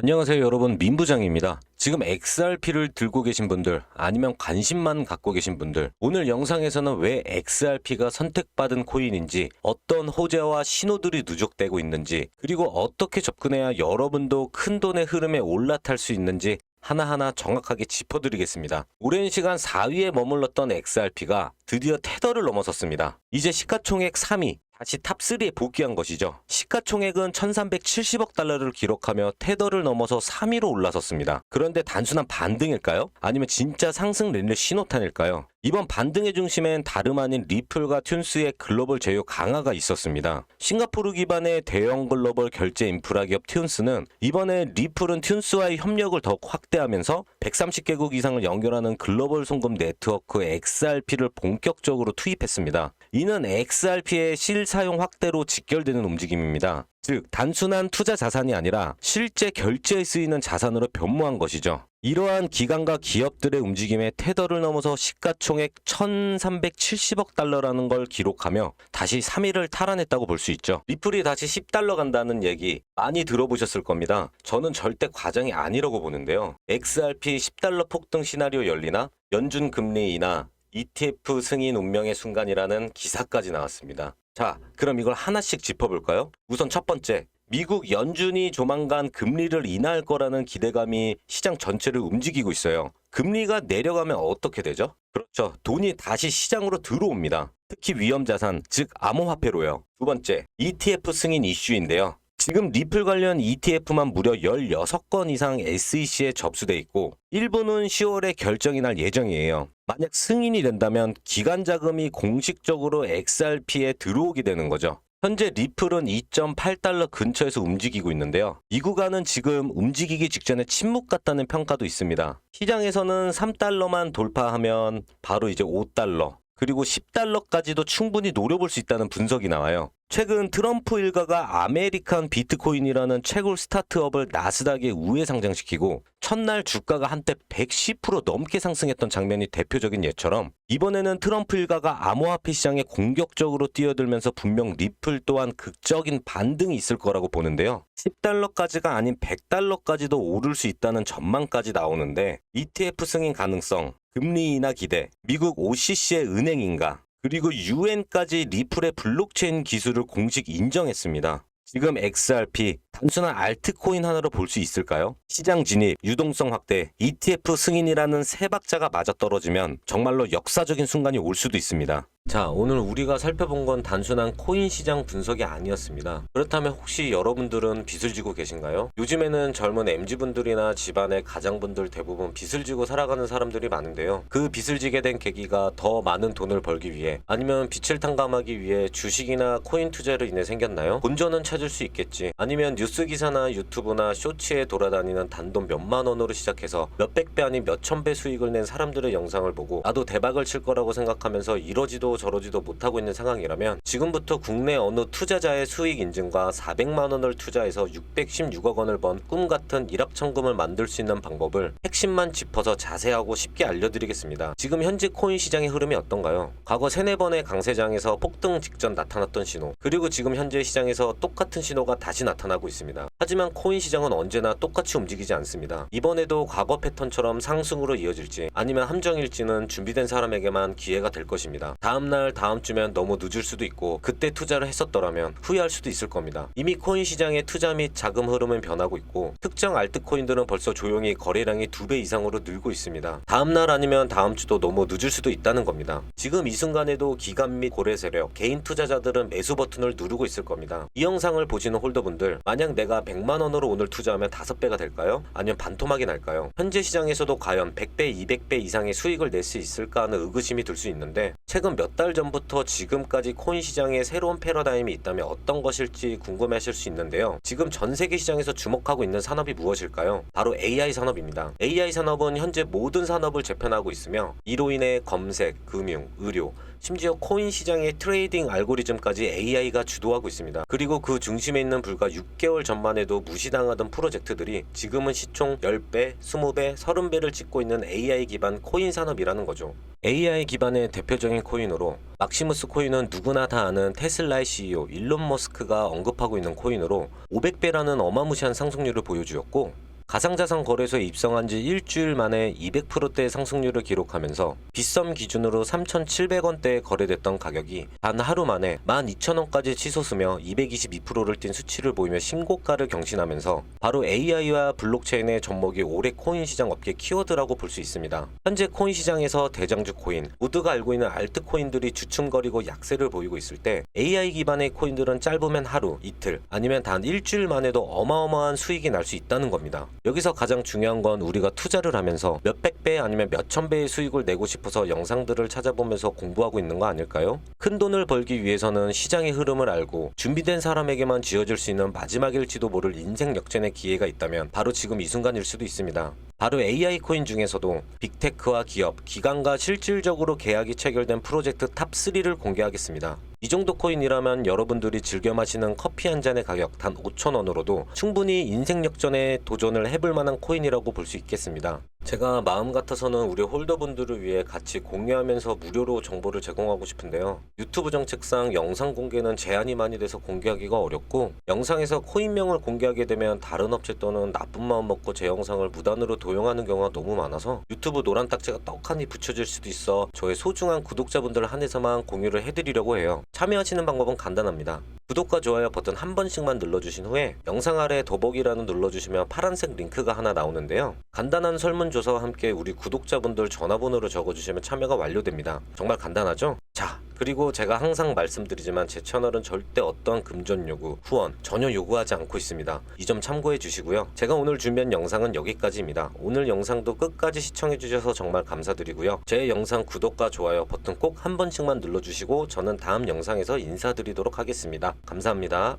안녕하세요 여러분 민부장입니다. 지금 XRP를 들고 계신 분들 아니면 관심만 갖고 계신 분들 오늘 영상에서는 왜 XRP가 선택받은 코인인지 어떤 호재와 신호들이 누적되고 있는지 그리고 어떻게 접근해야 여러분도 큰 돈의 흐름에 올라탈 수 있는지 하나하나 정확하게 짚어드리겠습니다. 오랜 시간 4위에 머물렀던 XRP가 드디어 테더를 넘어섰습니다. 이제 시가총액 3위, 다시 탑3에 복귀한 것이죠. 시가총액은 1370억 달러를 기록하며 테더를 넘어서 3위로 올라섰습니다. 그런데 단순한 반등일까요? 아니면 진짜 상승 랠리 신호탄일까요? 이번 반등의 중심엔 다름 아닌 리플과 튠스의 글로벌 제휴 강화가 있었습니다. 싱가포르 기반의 대형 글로벌 결제 인프라 기업 튠스는 이번에 리플은 튠스와의 협력을 더욱 확대하면서 130개국 이상을 연결하는 글로벌 송금 네트워크 XRP를 본격적으로 투입했습니다. 이는 XRP의 실사용 확대로 직결되는 움직임입니다. 즉, 단순한 투자 자산이 아니라 실제 결제에 쓰이는 자산으로 변모한 것이죠. 이러한 기관과 기업들의 움직임에 테더를 넘어서 시가총액 1370억 달러라는 걸 기록하며 다시 3위를 탈환했다고 볼 수 있죠. 리플이 다시 10달러 간다는 얘기 많이 들어보셨을 겁니다. 저는 절대 과장이 아니라고 보는데요. XRP 10달러 폭등 시나리오 열리나 연준 금리 인하 ETF 승인 운명의 순간이라는 기사까지 나왔습니다. 자, 그럼 이걸 하나씩 짚어볼까요? 우선 첫 번째, 미국 연준이 조만간 금리를 인하할 거라는 기대감이 시장 전체를 움직이고 있어요. 금리가 내려가면 어떻게 되죠? 그렇죠. 돈이 다시 시장으로 들어옵니다. 특히 위험 자산, 즉 암호화폐로요. 두 번째, ETF 승인 이슈인데요. 지금 리플 관련 ETF만 무려 16건 이상 SEC에 접수돼 있고 일부는 10월에 결정이 날 예정이에요. 만약 승인이 된다면 기관 자금이 공식적으로 XRP에 들어오게 되는 거죠. 현재 리플은 2.8달러 근처에서 움직이고 있는데요. 이 구간은 지금 움직이기 직전에 침묵 같다는 평가도 있습니다. 시장에서는 3달러만 돌파하면 바로 이제 5달러, 그리고 10달러까지도 충분히 노려볼 수 있다는 분석이 나와요. 최근 트럼프 일가가 아메리칸 비트코인이라는 채굴 스타트업을 나스닥에 우회 상장시키고 첫날 주가가 한때 110% 넘게 상승했던 장면이 대표적인 예처럼 이번에는 트럼프 일가가 암호화폐 시장에 공격적으로 뛰어들면서 분명 리플 또한 극적인 반등이 있을 거라고 보는데요. 10달러까지가 아닌 100달러까지도 오를 수 있다는 전망까지 나오는데 ETF 승인 가능성, 금리 인하 기대, 미국 OCC의 은행 인가, 그리고 UN까지 리플의 블록체인 기술을 공식 인정했습니다. 지금 XRP 단순한 알트코인 하나로 볼 수 있을까요? 시장 진입, 유동성 확대, ETF 승인이라는 세 박자가 맞아떨어지면 정말로 역사적인 순간이 올 수도 있습니다. 자, 오늘 우리가 살펴본 건 단순한 코인 시장 분석이 아니었습니다. 그렇다면 혹시 여러분들은 빚을 지고 계신가요? 요즘에는 젊은 MZ분들이나 집안의 가장분들 대부분 빚을 지고 살아가는 사람들이 많은데요. 그 빚을 지게 된 계기가 더 많은 돈을 벌기 위해 아니면 빚을 탕감하기 위해 주식이나 코인 투자로 인해 생겼나요? 본전은 찾을 수 있겠지. 아니면 뉴스 기사나 유튜브나 쇼츠에 돌아다니는 단돈 몇만 원으로 시작해서 몇백 배 아닌 몇천 배 수익을 낸 사람들의 영상을 보고 나도 대박을 칠 거라고 생각하면서 이러지도 저러지도 못하고 있는 상황이라면 지금부터 국내 어느 투자자의 수익 인증과 400만 원을 투자해서 616억 원을 번 꿈 같은 일확천금을 만들 수 있는 방법을 핵심만 짚어서 자세하고 쉽게 알려드리겠습니다. 지금 현재 코인 시장의 흐름이 어떤가요? 과거 세네 번의 강세장에서 폭등 직전 나타났던 신호 그리고 지금 현재 시장에서 똑같은 신호가 다시 나타나고 있습니다. 하지만 코인 시장은 언제나 똑같이 움직이지 않습니다. 이번에도 과거 패턴처럼 상승으로 이어질지 아니면 함정일지는 준비된 사람에게만 기회가 될 것입니다. 다음 날 다음 주면 너무 늦을 수도 있고 그때 투자를 했었더라면 후회할 수도 있을 겁니다. 이미 코인 시장의 투자 및 자금 흐름은 변하고 있고 특정 알트코인들은 벌써 조용히 거래량이 두배 이상으로 늘고 있습니다. 다음날 아니면 다음 주도 너무 늦을 수도 있다는 겁니다. 지금 이 순간에도 기관 및 고래 세력, 개인 투자자들은 매수 버튼을 누르고 있을 겁니다. 이 영상을 보시는 홀더분들 만약 내가 100만 원으로 오늘 투자하면 5배가 될까요? 아니면 반토막이 날까요? 현재 시장에서도 과연 100배, 200배 이상의 수익을 낼 수 있을까 하는 의구심이 들 수 있는데 최근 몇달 전부터 지금까지 코인 시장에 새로운 패러다임이 있다면 어떤 것일지 궁금해하실 수 있는데요. 지금 전 세계 시장에서 주목하고 있는 산업이 무엇일까요? 바로 AI 산업입니다. AI 산업은 현재 모든 산업을 재편하고 있으며 이로 인해 검색, 금융, 의료, 심지어 코인 시장의 트레이딩 알고리즘까지 AI가 주도하고 있습니다. 그리고 그 중심에 있는 불과 6개월 전만 해도 무시당하던 프로젝트들이 지금은 시총 10배, 20배, 30배를 찍고 있는 AI 기반 코인 산업이라는 거죠. AI 기반의 대표적인 코인으로 막시무스 코인은 누구나 다 아는 테슬라의 CEO 일론 머스크가 언급하고 있는 코인으로 500배라는 어마무시한 상승률을 보여주었고 가상자산 거래소에 입성한 지 일주일 만에 200%대의 상승률을 기록하면서 빗썸 기준으로 3,700원대에 거래됐던 가격이 단 하루 만에 12,000원까지 치솟으며 222%를 뛴 수치를 보이며 신고가를 경신하면서 바로 AI와 블록체인의 접목이 올해 코인 시장 업계 키워드라고 볼 수 있습니다. 현재 코인 시장에서 대장주 코인, 모두가 알고 있는 알트코인들이 주춤거리고 약세를 보이고 있을 때 AI 기반의 코인들은 짧으면 하루, 이틀, 아니면 단 일주일 만에도 어마어마한 수익이 날 수 있다는 겁니다. 여기서 가장 중요한 건 우리가 투자를 하면서 몇백 배 아니면 몇천 배의 수익을 내고 싶어서 영상들을 찾아보면서 공부하고 있는 거 아닐까요? 큰 돈을 벌기 위해서는 시장의 흐름을 알고 준비된 사람에게만 쥐어질 수 있는 마지막일지도 모를 인생 역전의 기회가 있다면 바로 지금 이 순간일 수도 있습니다. 바로 AI 코인 중에서도 빅테크와 기업, 기관과 실질적으로 계약이 체결된 프로젝트 탑3를 공개하겠습니다. 이 정도 코인이라면 여러분들이 즐겨 마시는 커피 한 잔의 가격 단 5,000원으로도 충분히 인생 역전에 도전을 해볼 만한 코인이라고 볼 수 있겠습니다. 제가 마음 같아서는 우리 홀더분들을 위해 같이 공유하면서 무료로 정보를 제공하고 싶은데요. 유튜브 정책상 영상 공개는 제한이 많이 돼서 공개하기가 어렵고 영상에서 코인명을 공개하게 되면 다른 업체 또는 나쁜 마음 먹고 제 영상을 무단으로 도용하는 경우가 너무 많아서 유튜브 노란 딱지가 떡하니 붙여질 수도 있어 저의 소중한 구독자분들 한해서만 공유를 해드리려고 해요. 참여하시는 방법은 간단합니다. 구독과 좋아요 버튼 한 번씩만 눌러주신 후에 영상 아래 더보기란을 눌러주시면 파란색 링크가 하나 나오는데요. 간단한 설문조사와 함께 우리 구독자분들 전화번호를 적어주시면 참여가 완료됩니다. 정말 간단하죠? 자, 그리고 제가 항상 말씀드리지만 제 채널은 절대 어떠한 금전 요구, 후원 전혀 요구하지 않고 있습니다. 이 점 참고해 주시고요. 제가 오늘 준비한 영상은 여기까지입니다. 오늘 영상도 끝까지 시청해 주셔서 정말 감사드리고요. 제 영상 구독과 좋아요 버튼 꼭 한 번씩만 눌러주시고 저는 다음 영상에서 인사드리도록 하겠습니다. 감사합니다.